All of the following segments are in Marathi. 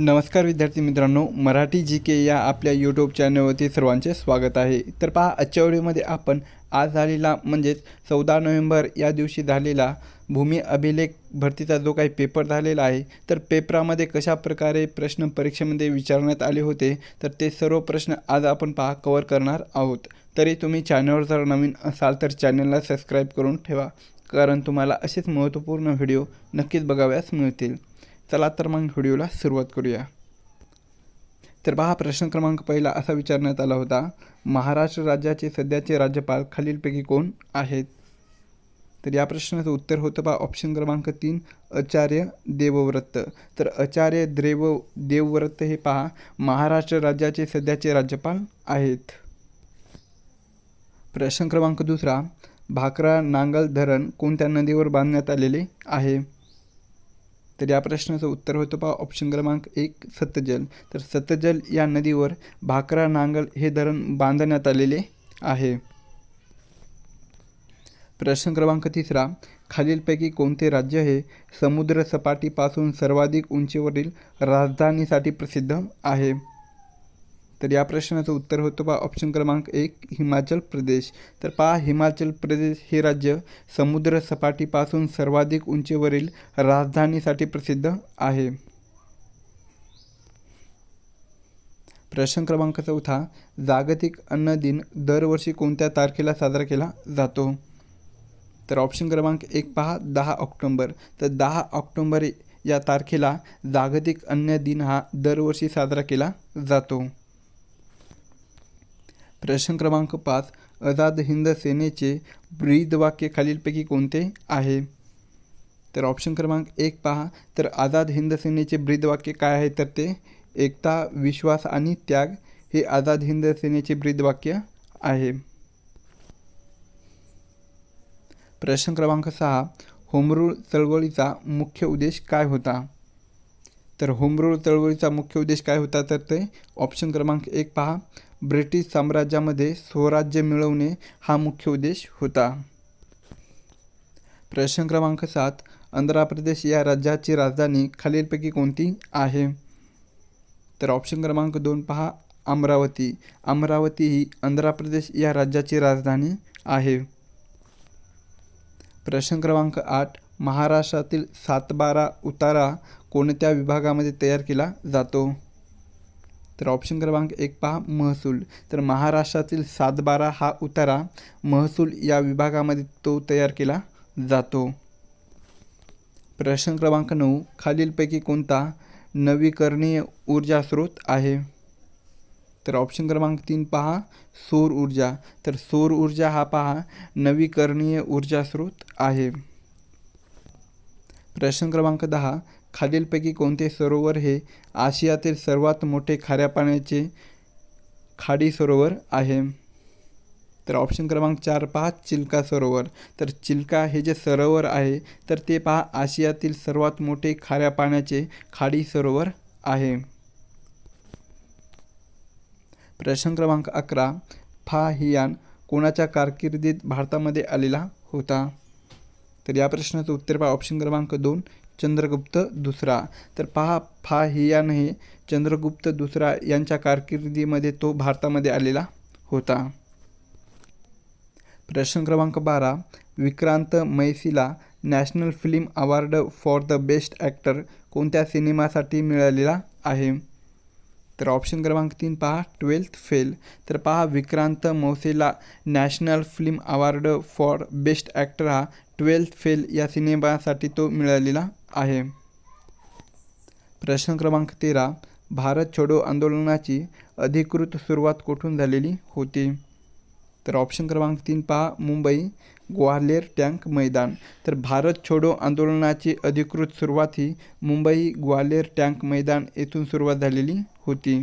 नमस्कार विद्यार्थी मित्रांनो मराठी जी के या आपल्या यूट्यूब चॅनलवरती सर्वांचे स्वागत आहे. तर पहा आजच्या व्हिडिओमध्ये आपण आज झालेला म्हणजेच चौदा नोव्हेंबर या दिवशी झालेला भूमी अभिलेख भरतीचा जो काही पेपर झालेला आहे तर पेपरामध्ये कशा प्रकारे प्रश्न परीक्षेमध्ये विचारण्यात आले होते तर ते सर्व प्रश्न आज आपण पहा कवर करणार आहोत. तरी तुम्ही चॅनलवर जर नवीन असाल तर चॅनलला सबस्क्राईब करून ठेवा कारण तुम्हाला असेच महत्त्वपूर्ण व्हिडिओ नक्कीच बघाव्यास मिळतील. चला तर मग व्हिडिओला सुरुवात करूया. तर पहा प्रश्न क्रमांक पहिला असा विचारण्यात आला होता महाराष्ट्र राज्याचे सध्याचे राज्यपाल खालीलपैकी कोण आहेत? तर या प्रश्नाचं उत्तर होतं पहा ऑप्शन क्रमांक तीन आचार्य देवव्रत. तर आचार्य देव देवव्रत हे पहा महाराष्ट्र राज्याचे सध्याचे राज्यपाल आहेत. प्रश्न क्रमांक दुसरा भाकरा नांगल धरण कोणत्या नदीवर बांधण्यात आलेले आहे? तर या प्रश्नाचं उत्तर होतं पहा ऑप्शन क्रमांक एक सतजल तर सतजल या नदीवर भाकरा नांगल हे धरण बांधण्यात आलेले आहे. प्रश्न क्रमांक तिसरा. खालीलपैकी कोणते राज्य हे समुद्र सपाटीपासून सर्वाधिक उंचीवरील राजधानीसाठी प्रसिद्ध आहे? तर या प्रश्नाचं उत्तर होतं पहा ऑप्शन क्रमांक एक हिमाचल प्रदेश. तर पहा हिमाचल प्रदेश हे राज्य समुद्र सपाटीपासून सर्वाधिक उंचीवरील राजधानीसाठी प्रसिद्ध आहे. प्रश्न क्रमांक चौथा जागतिक अन्न दिन दरवर्षी कोणत्या तारखेला साजरा केला जातो? तर ऑप्शन क्रमांक एक पहा दहा ऑक्टोंबर. तर दहा ऑक्टोंबर या तारखेला जागतिक अन्न दिन हा दरवर्षी साजरा केला जातो. प्रश्न क्रमांक पाच आझाद हिंद सेनेचे ब्रीदवाक्य खालीलपैकी कोणते आहे? तर ऑप्शन क्रमांक एक पहा. तर आझाद हिंद सेनेचे ब्रीदवाक्य काय आहे? तर ते एकता विश्वास आणि त्याग हे आझाद हिंद सेनेचे ब्रीदवाक्य आहे. प्रश्न क्रमांक सहा. होमरूळ चळवळीचा मुख्य उद्देश काय होता? तर होमरूळ चळवळीचा मुख्य उद्देश काय होता? तर ते ऑप्शन क्रमांक एक पहा. ब्रिटिश साम्राज्यामध्ये स्वराज्य मिळवणे हा मुख्य उद्देश होता. प्रश्न क्रमांक सात आंध्र प्रदेश या राज्याची राजधानी खालीलपैकी कोणती आहे? तर ऑप्शन क्रमांक दोन पहा अमरावती. अमरावती ही आंध्र प्रदेश या राज्याची राजधानी आहे. प्रश्न क्रमांक आठ महाराष्ट्रातील सातबारा उतारा कोणत्या विभागामध्ये तयार केला जातो? तर ऑप्शन क्रमांक एक पहा महसूल. तर महाराष्ट्रातील सातबारा हा उतारा महसूल या विभागामध्ये तो तयार केला जातो. प्रश्न क्रमांक नऊ खालीलपैकी कोणता नवीकरणीय ऊर्जा स्रोत आहे? तर ऑप्शन क्रमांक तीन पहा सौर ऊर्जा. तर सौर ऊर्जा हा पहा नवीकरणीय ऊर्जा स्रोत आहे. प्रश्न क्रमांक दहा खालीलपैकी कोणते सरोवर हे आशियातील सर्वात मोठे खाऱ्या पाण्याचे खाडी सरोवर आहे? तर ऑप्शन क्रमांक चार पहा चिल्का सरोवर. तर चिल्का हे जे सरोवर आहे तर ते पहा आशियातील सर्वात मोठे खाऱ्या पाण्याचे खाडी सरोवर आहे. प्रश्न क्रमांक अकरा फा हियान कोणाच्या कारकिर्दीत भारतामध्ये आलेला होता? तर या प्रश्नाचं उत्तर पहा ऑप्शन क्रमांक दोन चंद्रगुप्त दुसरा. तर पहा फा हियान नाही. चंद्रगुप्त दुसरा यांच्या कारकिर्दीमध्ये तो भारतामध्ये आलेला होता. प्रश्न क्रमांक बारा. Vikrant मैसीला national film award for the best actor कोणत्या सिनेमासाठी मिळालेला आहे? तर ऑप्शन क्रमांक तीन पहा ट्वेल्थ फेल. तर पहा Vikrant मौसेला national film award for best actor हा ट्वेल्थ फेल या सिनेमासाठी तो मिळालेला आहे. प्रश्न क्रमांक तेरा. भारत छोडो आंदोलनाची अधिकृत सुरुवात कुठून झालेली होती? तर ऑप्शन क्रमांक तीन पहा. मुंबई ग्वाल्हेर टँक मैदान. तर भारत छोडो आंदोलनाची अधिकृत सुरुवात ही मुंबई ग्वाल्हेर टँक मैदान येथून सुरुवात झालेली होती.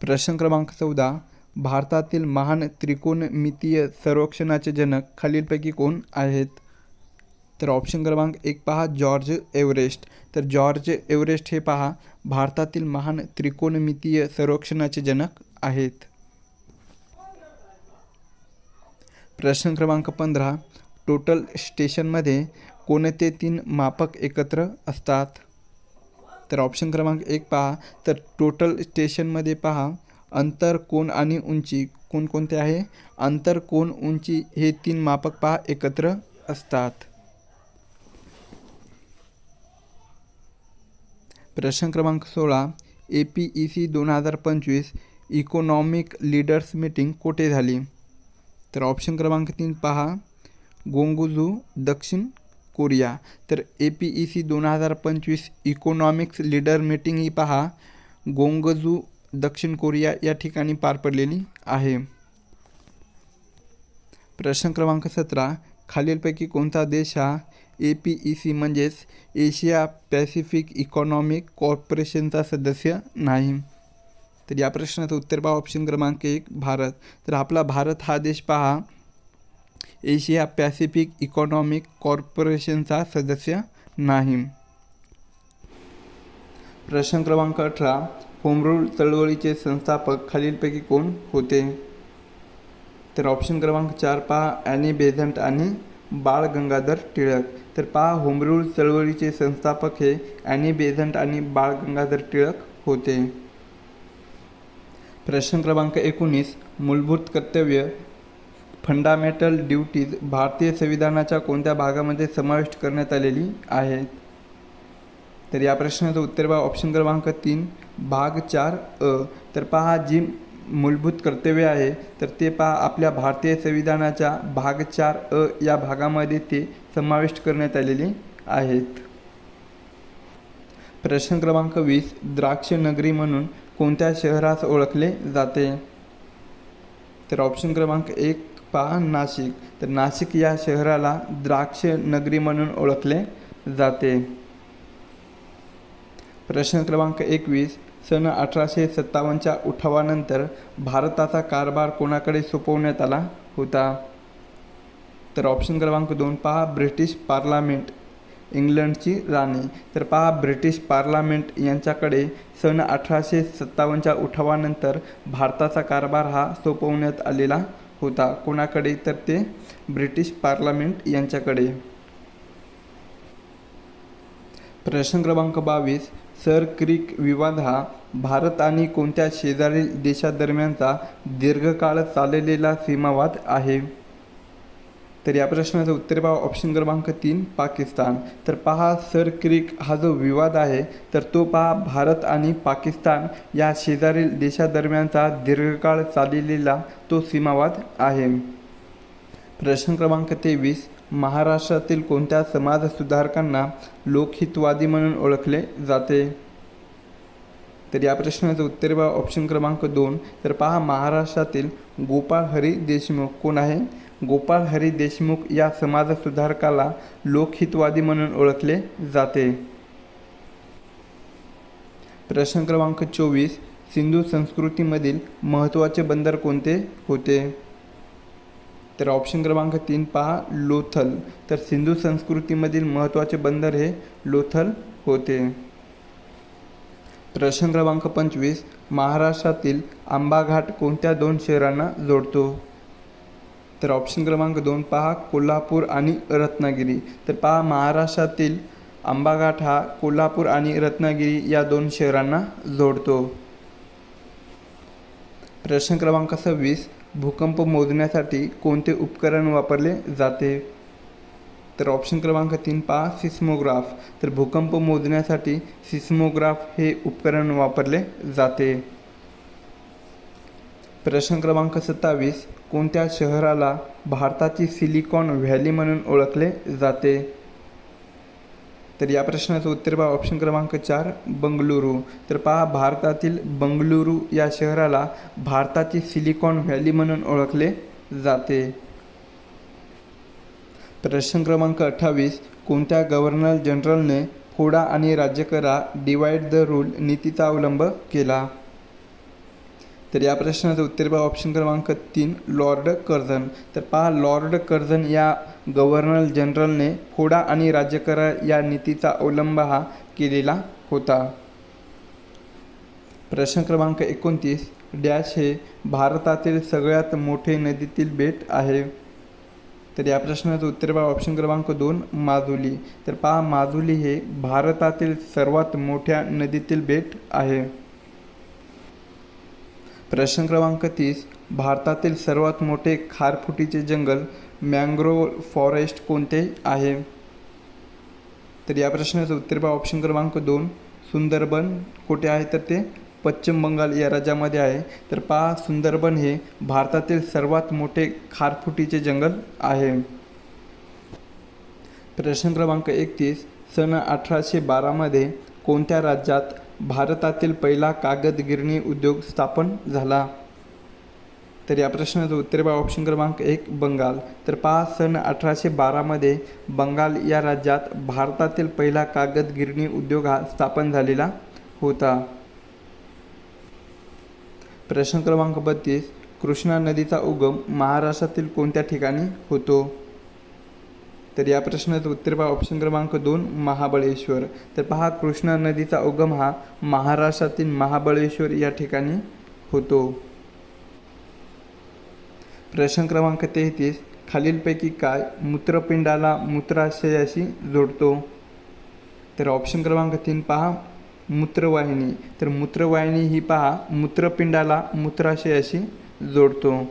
प्रश्न क्रमांक चौदा. भारतातील महान त्रिकोणमितीय सर्वेक्षणाचे जनक खालीलपैकी कोण आहेत? तर ऑप्शन क्रमांक एक पहा जॉर्ज एव्हरेस्ट. तर जॉर्ज एव्हरेस्ट हे पहा भारतातील महान त्रिकोणमितीय संरक्षणाचे जनक आहेत. प्रश्न क्रमांक पंधरा टोटल स्टेशनमध्ये कोणते तीन मापक एकत्र असतात? तर ऑप्शन क्रमांक एक पहा तर टोटल स्टेशनमध्ये पहा अंतर कोण आणि उंची कोणकोणते आहे? अंतर कोण उंची हे तीन मापक पहा एकत्र असतात. प्रश्न क्रमांक सोळा ए पी ई सी दोन हजार पंचवीस इकॉनॉमिक लीडर्स मीटिंग कुठे झाली? तर ऑप्शन क्रमांक तीन पहा. गोंगुजू दक्षिण कोरिया. तर ए पी ई सी दोन हजार पंचवीस इकॉनॉमिक्स लीडर मीटिंग ही पहा. गोंगजू दक्षिण कोरिया या ठिकाणी पार पडलेली आहे. प्रश्न क्रमांक सतरा खालीलपैकी कोणता देश हा ए पी ई सी म्हणजेच एशिया पॅसिफिक इकॉनॉमिक कॉर्पोरेशनचा सदस्य नाही. तर या प्रश्नाचं उत्तर पहा ऑप्शन क्रमांक एक भारत. तर आपला भारत हा देश पहा. एशिया पॅसिफिक इकॉनॉमिक कॉर्पोरेशनचा सदस्य नाही. प्रश्न क्रमांक अठरा होमरूल चळवळीचे संस्थापक खालीलपैकी कोण होते? तर ऑप्शन क्रमांक चार पहा ॲनी बेझंट आणि बाळ गंगाधर टिळक. तर पहा होमरूल चळवळीचे संस्थापक हे ॲनी बेझंट आणि बाळ गंगाधर टिळक होते. प्रश्न क्रमांक एकोणीस मूलभूत कर्तव्य फंडामेंटल ड्युटीज भारतीय संविधानाच्या कोणत्या भागामध्ये समाविष्ट करण्यात आलेली आहेत? तर या प्रश्नाचं उत्तर पहा ऑप्शन क्रमांक तीन भाग चार अ. तर पहा जी मूलभूत कर्तव्य आहे तर ते पहा आपल्या भारतीय संविधानाच्या भाग चार अ या भागामध्ये ते समाविष्ट करण्यात आलेले आहेत. प्रश्न क्रमांक वीस द्राक्ष नगरी म्हणून कोणत्या शहरास ओळखले जाते? तर ऑप्शन क्रमांक एक पहा नाशिक. तर नाशिक या शहराला द्राक्ष नगरी म्हणून ओळखले जाते. प्रश्न क्रमांक एकवीस सन अठराशे सत्तावन्नच्या उठावानंतर भारताचा कारभार कोणाकडे सोपवण्यात आला होता? तर ऑप्शन क्रमांक दोन पहा ब्रिटिश पार्लामेंट इंग्लंडची राणी. तर पहा ब्रिटिश पार्लामेंट यांच्याकडे सन अठराशे सत्तावन्नच्या उठावानंतर भारताचा कारभार हा सोपवण्यात आलेला होता. कोणाकडे? तर ते ब्रिटिश पार्लमेंट यांच्याकडे. प्रश्न क्रमांक बावीस सर क्रिक विवाद हा भारत आणि कोणत्या शेजारील देशादरम्यानचा दीर्घकाळ चाललेला सीमावाद आहे? तर या प्रश्नाचं उत्तर पहा ऑप्शन क्रमांक तीन पाकिस्तान. तर पहा सर क्रिक हा जो विवाद आहे तर तो पहा भारत आणि पाकिस्तान या शेजारील देशादरम्यानचा दीर्घकाळ चाललेला तो सीमावाद आहे. प्रश्न क्रमांक तेवीस महाराष्ट्रातील कोणत्या समाजसुधारकांना लोकहितवादी म्हणून ओळखले जाते? तर या प्रश्नाचं उत्तर पहा ऑप्शन क्रमांक दोन. तर पहा महाराष्ट्रातील गोपाळ हरी देशमुख कोण आहे? गोपाळ हरी देशमुख या समाजसुधारकाला लोकहितवादी म्हणून ओळखले जाते. प्रश्न क्रमांक चोवीस. सिंधू संस्कृतीमधील महत्त्वाचे बंदर कोणते होते? तर ऑप्शन क्रमांक तीन पहा लोथल. तर सिंधू संस्कृतीमधील महत्त्वाचे बंदर हे लोथल होते. प्रश्न क्रमांक पंचवीस महाराष्ट्रातील आंबाघाट कोणत्या दोन शहरांना जोडतो? तर ऑप्शन क्रमांक दोन पहा कोल्हापूर आणि रत्नागिरी. तर पहा महाराष्ट्रातील आंबाघाट हा कोल्हापूर आणि रत्नागिरी या दोन शहरांना जोडतो. प्रश्न क्रमांक सव्वीस भूकंप मोजण्यासाठी कोणते उपकरण वापरले जाते? तर ऑप्शन क्रमांक तीन पहा सिस्मोग्राफ तर भूकंप मोजण्यासाठी सिस्मोग्राफ हे उपकरण वापरले जाते. प्रश्न क्रमांक सत्तावीस. कोणत्या शहराला भारताची सिलिकॉन व्हॅली म्हणून ओळखले जाते? तर या प्रश्नाचं उत्तर पहा. ऑप्शन क्रमांक चार बंगळुरू तर पहा भारतातील बंगळुरू या शहराला भारताची सिलिकॉन व्हॅली म्हणून ओळखले जाते. प्रश्न क्रमांक अठ्ठावीस कोणत्या गव्हर्नर जनरलने फोडा आणि राज्य करा डिवाइड द रूल नीतीचा अवलंब केला? तर या प्रश्नाचं उत्तर पहा. ऑप्शन क्रमांक तीन लॉर्ड कर्झन तर पहा लॉर्ड कर्झन या गव्हर्नर जनरलने फोडा आणि राज्य करा या नीतीचा अवलंब हा केलेला होता. प्रश्न क्रमांक एकोणतीस डॅश हे भारतातील सगळ्यात मोठे नदीतील बेट आहे. तर या प्रश्नाचं उत्तर पहा. ऑप्शन क्रमांक दोन माजुली. तर पहा माजुली हे भारतातील सर्वात मोठ्या नदीतील बेट आहे. प्रश्न क्रमांक तीस भारतातील सर्वात मोठे खारफुटीचे जंगल मँग्रोव फॉरेस्ट कोणते आहे? तर या प्रश्नाचं उत्तर पहा ऑप्शन क्रमांक दोन सुंदरबन कुठे आहे? तर ते पश्चिम बंगाल या राज्यामध्ये आहे. तर पहा सुंदरबन हे भारतातील सर्वात मोठे खारफुटीचे जंगल आहे. प्रश्न क्रमांक एकतीस सन अठराशे बारामध्ये कोणत्या राज्यात भारतातील पहिला कागद गिरणी उद्योग स्थापन झाला. तर या प्रश्नाचं उत्तर बा ऑप्शन क्रमांक एक बंगाल. तर पहा सन अठराशे बारामध्ये बंगाल या राज्यात भारतातील पहिला कागद गिरणी उद्योग हा स्थापन झालेला होता. प्रश्न क्रमांक बत्तीस कृष्णा नदीचा उगम महाराष्ट्रातील कोणत्या ठिकाणी होतो? तर या प्रश्नाचं उत्तर पहा. ऑप्शन क्रमांक दोन महाबळेश्वर. तर पहा कृष्णा नदीचा उगम हा महाराष्ट्रातील महाबळेश्वर या ठिकाणी होतो. प्रश्न क्रमांक तेहतीस खालीलपैकी काय मूत्रपिंडाला मूत्राशयाशी जोडतो? तर ऑप्शन क्रमांक तीन पहा मूत्रवाहिनी. तर मूत्रवाहिनी ही पहा मूत्रपिंडाला मूत्राशयाशी जोडतो.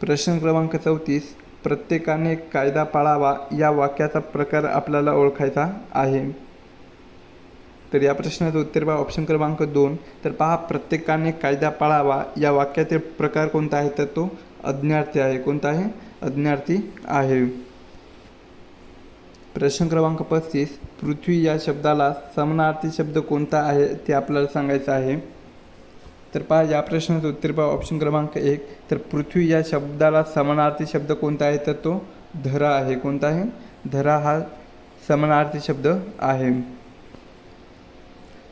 प्रश्न क्रमांक चौतीस प्रत्येकाने कायदा पाळावा या वाक्याचा प्रकार आपल्याला ओळखायचा आहे. तर या प्रश्नाचं उत्तर पहा. ऑप्शन क्रमांक दोन. तर पहा प्रत्येकाने कायदा पाळावा या वाक्यातील प्रकार कोणता आहे? तर तो अज्ञार्थी आहे. कोणता आहे? अज्ञार्थी आहे. प्रश्न क्रमांक पस्तीस. पृथ्वी या शब्दाला समानार्थी शब्द कोणता आहे? ते आपल्याला सांगायचं आहे. तर पहा या प्रश्नाचं उत्तर पहा ऑप्शन क्रमांक एक. तर पृथ्वी या शब्दाला समानार्थी शब्द कोणता आहे? तर तो धरा आहे. कोणता आहे? धरा हा समानार्थी शब्द आहे.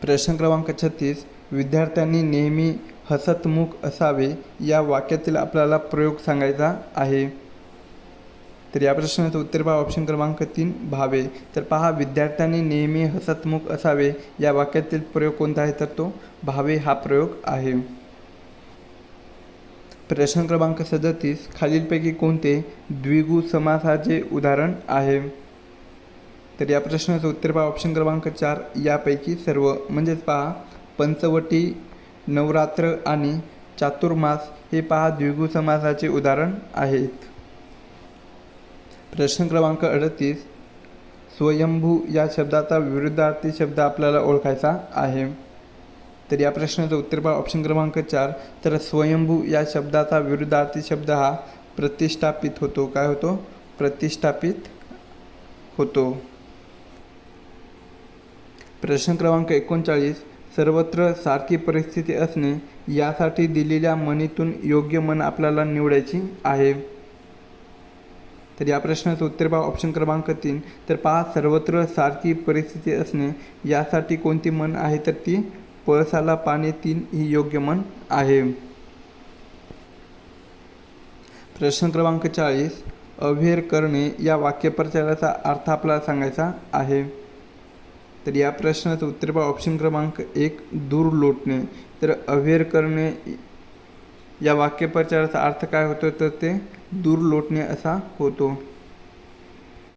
प्रश्न क्रमांक छत्तीस. विद्यार्थ्यांनी नेहमी हसतमुख असावे या वाक्यातील आपल्याला प्रयोग सांगायचा आहे. तर या प्रश्नाचं उत्तर पहा. ऑप्शन क्रमांक तीन भावे. तर पहा विद्यार्थ्यांनी नेहमी हसतमुख असावे. या वाक्यातील प्रयोग कोणता आहे? तर तो भावे हा प्रयोग आहे. प्रश्न क्रमांक सदतीस खालीलपैकी कोणते द्विगु समासाचे उदाहरण आहे? तर या प्रश्नाचं उत्तर पहा. ऑप्शन क्रमांक चार यापैकी सर्व. म्हणजेच पहा पंचवटी नवरात्र आणि चातुर्मास हे पहा द्विगु समासाचे उदाहरण आहेत. प्रश्न क्रमांक अडतीस. स्वयंभू या शब्दाचा विरुद्धार्थी शब्द आपल्याला ओळखायचा आहे. तर या प्रश्नाचं उत्तर पहा ऑप्शन क्रमांक चार. तर स्वयंभू या शब्दाचा विरुद्धार्थी शब्द हा प्रतिष्ठापित होतो. काय होतो? प्रतिष्ठापित होतो. प्रश्न क्रमांक एकोणचाळीस. सर्वत्र सारखी परिस्थिती असणे यासाठी दिलेल्या मनीतून योग्य मन आपल्याला निवडायची आहे. तर या प्रश्नाचं उत्तर पहा. ऑप्शन क्रमांक तीन. तर पहा सर्वत्र सारखी परिस्थिती असणे यासाठी कोणती मन आहे? तर ती पळसाला पाणी तीन ही योग्य मन आहे. प्रश्न क्रमांक चाळीस. अव्हेर करणे या वाक्यप्रचाराचा अर्थ आपल्याला सांगायचा आहे. तर या प्रश्नाचं उत्तर पहा. ऑप्शन क्रमांक एक दूर लोटणे. तर अव्हेर करणे या वाक्यप्रचाराचा अर्थ काय होतो? तर ते दूर लोटणे असा होतो.